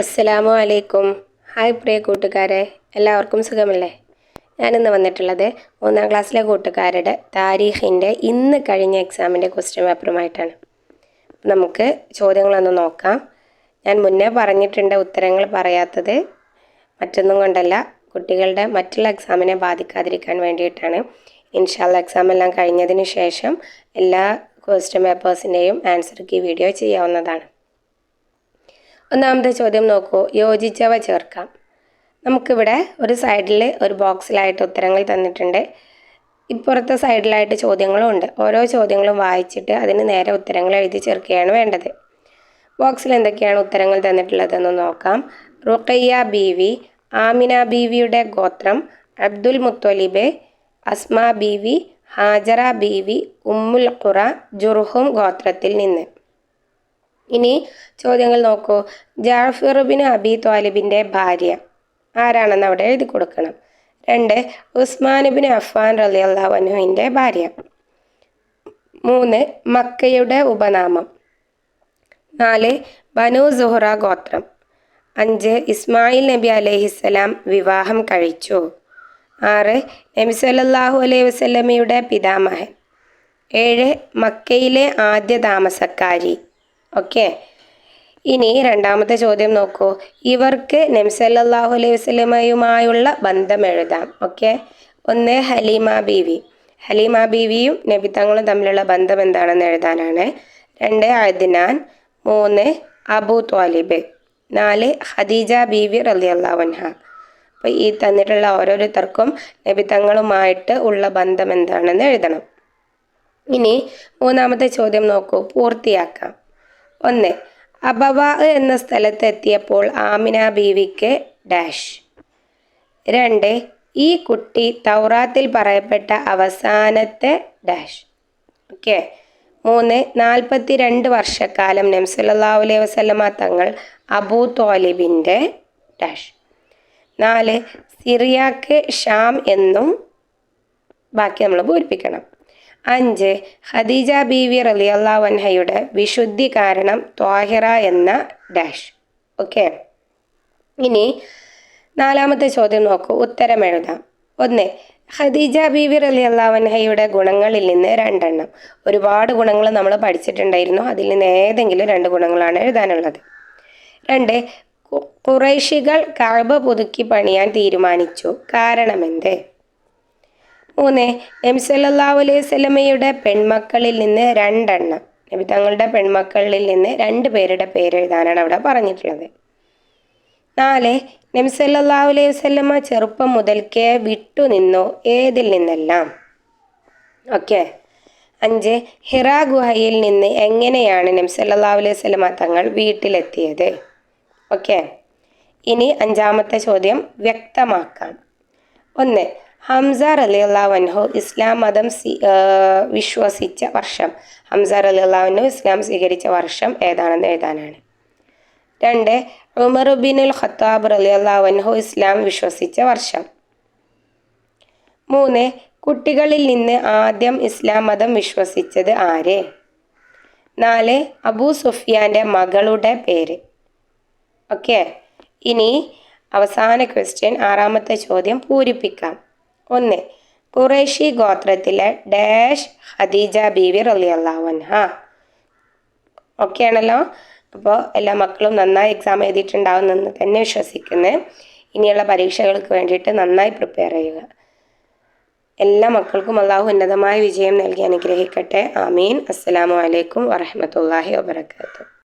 അസ്സലാമു അലൈക്കും. ഹായ് പ്രിയ കൂട്ടുകാരെ എല്ലാവർക്കും സുഖമല്ലേ? ഞാനിന്ന് വന്നിട്ടുള്ളത് മൂന്നാം ക്ലാസ്സിലെ കൂട്ടുകാരുടെ താരീഖിന്റെ ഇന്ന് കഴിഞ്ഞ എക്സാമിന്റെ ക്വസ്റ്റ്യൻ പേപ്പറുമായിട്ടാണ് നമുക്ക് ചോദ്യങ്ങളൊന്ന് നോക്കാം. ഞാൻ മുന്നേ പറഞ്ഞിട്ടുണ്ട് ഉത്തരങ്ങൾ പറയാത്തത്. മറ്റൊന്നും കൊണ്ടല്ല കുട്ടികളുടെ മറ്റുള്ള എക്സാമിനെ ബാധിക്കാതിരിക്കാൻ വേണ്ടിയിട്ടാണ്. ഇൻഷാല്ല എക്സാം എല്ലാം കഴിഞ്ഞതിന് ശേഷം എല്ലാ ക്വസ്റ്റ്യൻ പേപ്പേഴ്സിന്റെയും ആൻസർക്ക് കീ വീഡിയോ ചെയ്യാവുന്നതാണ്. ഒന്നാമത്തെ ചോദ്യം നോക്കൂ. യോജിച്ചവ ചേർക്കാം. നമുക്കിവിടെ ഒരു സൈഡിൽ ഒരു ബോക്സിലായിട്ട് ഉത്തരങ്ങൾ തന്നിട്ടുണ്ട്. ഇപ്പുറത്തെ സൈഡിലായിട്ട് ചോദ്യങ്ങളും ഉണ്ട്. ഓരോ ചോദ്യങ്ങളും വായിച്ചിട്ട് അതിന് നേരെ ഉത്തരങ്ങൾ എഴുതി ചേർക്കുകയാണ് വേണ്ടത്. ബോക്സിൽ എന്തൊക്കെയാണ് ഉത്തരങ്ങൾ തന്നിട്ടുള്ളതെന്ന് നോക്കാം. റുഖയ്യ ബീവി ആമിന ബീവിയുടെ ഗോത്രം അബ്ദുൽ മുത്തലിബെ അസ്മ ബീവി ഹാജറ ബീവി ഉമ്മുൽ ഖുറ ജുർഹും ഗോത്രത്തിൽ നിന്ന്. ഇനി ചോദ്യങ്ങൾ നോക്കൂ. ജാഫിർ ബിൻ അബി ത്വാലിബിന്റെ ഭാര്യ. ആരാണെന്ന് അവിടെ എഴുതി കൊടുക്കണം. രണ്ട് ഉസ്മാൻ ബിൻ അഫ്ഫാൻ റലി അള്ളാഹുവിന്റെ ഭാര്യ. മൂന്ന് മക്കയുടെ ഉപനാമം. നാല് ബനു സുഹറ ഗോത്രം. അഞ്ച് ഇസ്മായിൽ നബി അലഹിസ്സലാം വിവാഹം കഴിച്ചു. ആറ് നബി സല്ലാഹു അലൈഹി വസല്ലമയുടെ പിതാമഹൻ. ഏഴ് മക്കയിലെ ആദ്യ താമസക്കാരി. ഓക്കെ ഇനി രണ്ടാമത്തെ ചോദ്യം നോക്കൂ. ഇവർക്ക് നംസല്ലാഹു അലൈഹി വസ്ലമയുമായുള്ള ബന്ധം എഴുതാം. ഓക്കെ ഒന്ന് ഹലീമ ബീവി. ഹലീമ ബീവിയും നബി നബിത്തങ്ങളും തമ്മിലുള്ള ബന്ധം എന്താണെന്ന് എഴുതാനാണ്. രണ്ട് അദ്നാൻ മൂന്ന് അബു ത്വാലിബ്. നാല് ഖദീജ ബീവി റലി അള്ളാവൻഹ അപ്പോൾ ഈ തന്നിട്ടുള്ള ഓരോരുത്തർക്കും നബിത്തങ്ങളുമായിട്ട് ഉള്ള ബന്ധം എന്താണെന്ന് എഴുതണം. ഇനി മൂന്നാമത്തെ ചോദ്യം നോക്കൂ. പൂർത്തിയാക്കാം. ഒന്ന്. അബവ എന്ന സ്ഥലത്തെത്തിയപ്പോൾ ആമിന ബീവിക്ക് ഡാഷ്. രണ്ട്. ഈ കുട്ടി തൗറാത്തിൽ പറയപ്പെട്ട അവസാനത്തെ ഡാഷ്. ഓക്കെ. മൂന്ന്. നാൽപ്പത്തി രണ്ട് വർഷക്കാലം നംസല്ലാ അലൈഹി വസല്ലമ തങ്ങൾ അബൂ തോലിബിന്റെ ഡാഷ്. നാല്. സിറിയാക്ക് ഷാം എന്നും ബാക്കി നമ്മൾ പൂരിപ്പിക്കണം. അഞ്ച് ഖദീജ ബീവി റലി വൻഹയുടെ വിശുദ്ധി കാരണം ത്വാഹിറ എന്ന ഡാഷ്. ഓക്കെ? ഇനി നാലാമത്തെ ചോദ്യം നോക്കൂ. ഉത്തരം എഴുതാം. ഒന്ന് ഖദീജ ബീവി റലി അള്ളാവൻഹയുടെ ഗുണങ്ങളിൽ നിന്ന് രണ്ടെണ്ണം. ഒരുപാട് ഗുണങ്ങൾ നമ്മൾ പഠിച്ചിട്ടുണ്ടായിരുന്നു. അതിൽ നിന്ന് ഏതെങ്കിലും രണ്ട് ഗുണങ്ങളാണ് എഴുതാനുള്ളത്. രണ്ട് കുറേശികൾ കഅബ പുതുക്കി പണിയാൻ തീരുമാനിച്ചു. കാരണമെന്ത് മൂന്ന് നബി സല്ലാ അലൈഹി പെൺമക്കളിൽ നിന്ന് രണ്ടെണ്ണം. നബി തങ്ങളുടെ പെൺമക്കളിൽ നിന്ന് രണ്ട് പേരുടെ പേര് എഴുതാനാണ് അവിടെ പറഞ്ഞിട്ടുള്ളത്. നാല് നബി വസല്ലമ ചെറുപ്പം മുതൽക്കേ വിട്ടു നിന്നോ? ഏതിൽ നിന്നെല്ലാം? ഓക്കെ. അഞ്ച് ഹിറ ഗുഹയിൽ നിന്ന് എങ്ങനെയാണ് നബി വസല്ലമ തങ്ങൾ വീട്ടിലെത്തിയത്? ഓക്കെ. ഇനി അഞ്ചാമത്തെ ചോദ്യം വ്യക്തമാക്കാം. ഒന്ന് ഹംസ അലി അള്ളാഹു ഇസ്ലാം മതം വിശ്വസിച്ച വർഷം. ഹംസ അലി അള്ളാഹു ഇസ്ലാം സ്വീകരിച്ച വർഷം ഏതാണെന്ന് എഴുതാനാണ്. രണ്ട് Umar Binul Khattab Ali Allah Islam വിശ്വസിച്ച വർഷം. മൂന്ന് കുട്ടികളിൽ നിന്ന് ആദ്യം ഇസ്ലാം മതം വിശ്വസിച്ചത് ആര്? നാല് അബൂ സുഫിയാന്റെ മകളുടെ പേര്. ഓക്കെ? ഇനി അവസാന ക്വസ്റ്റ്യൻ ആറാമത്തെ ചോദ്യം പൂരിപ്പിക്കാം. ഒന്ന്. കുറേഷി ഗോത്രത്തിലെ ഡാഷ് ഹദീജ ബീവി റലി ഹാ ഓക്കെ ആണല്ലോ? അപ്പോൾ എല്ലാ മക്കളും നന്നായി എക്സാം എഴുതിയിട്ടുണ്ടാവുമെന്ന് തന്നെ വിശ്വസിക്കുന്നു. ഇനിയുള്ള പരീക്ഷകൾക്ക് വേണ്ടിയിട്ട് നന്നായി പ്രിപ്പയർ ചെയ്യുക. എല്ലാ മക്കൾക്കും അള്ളാഹു ഉന്നതമായ വിജയം നൽകി അനുഗ്രഹിക്കട്ടെ. ആമീൻ. അസ്സലാമു അലൈക്കും വറഹമത്തല്ലാഹി വാബർക്കാത്തു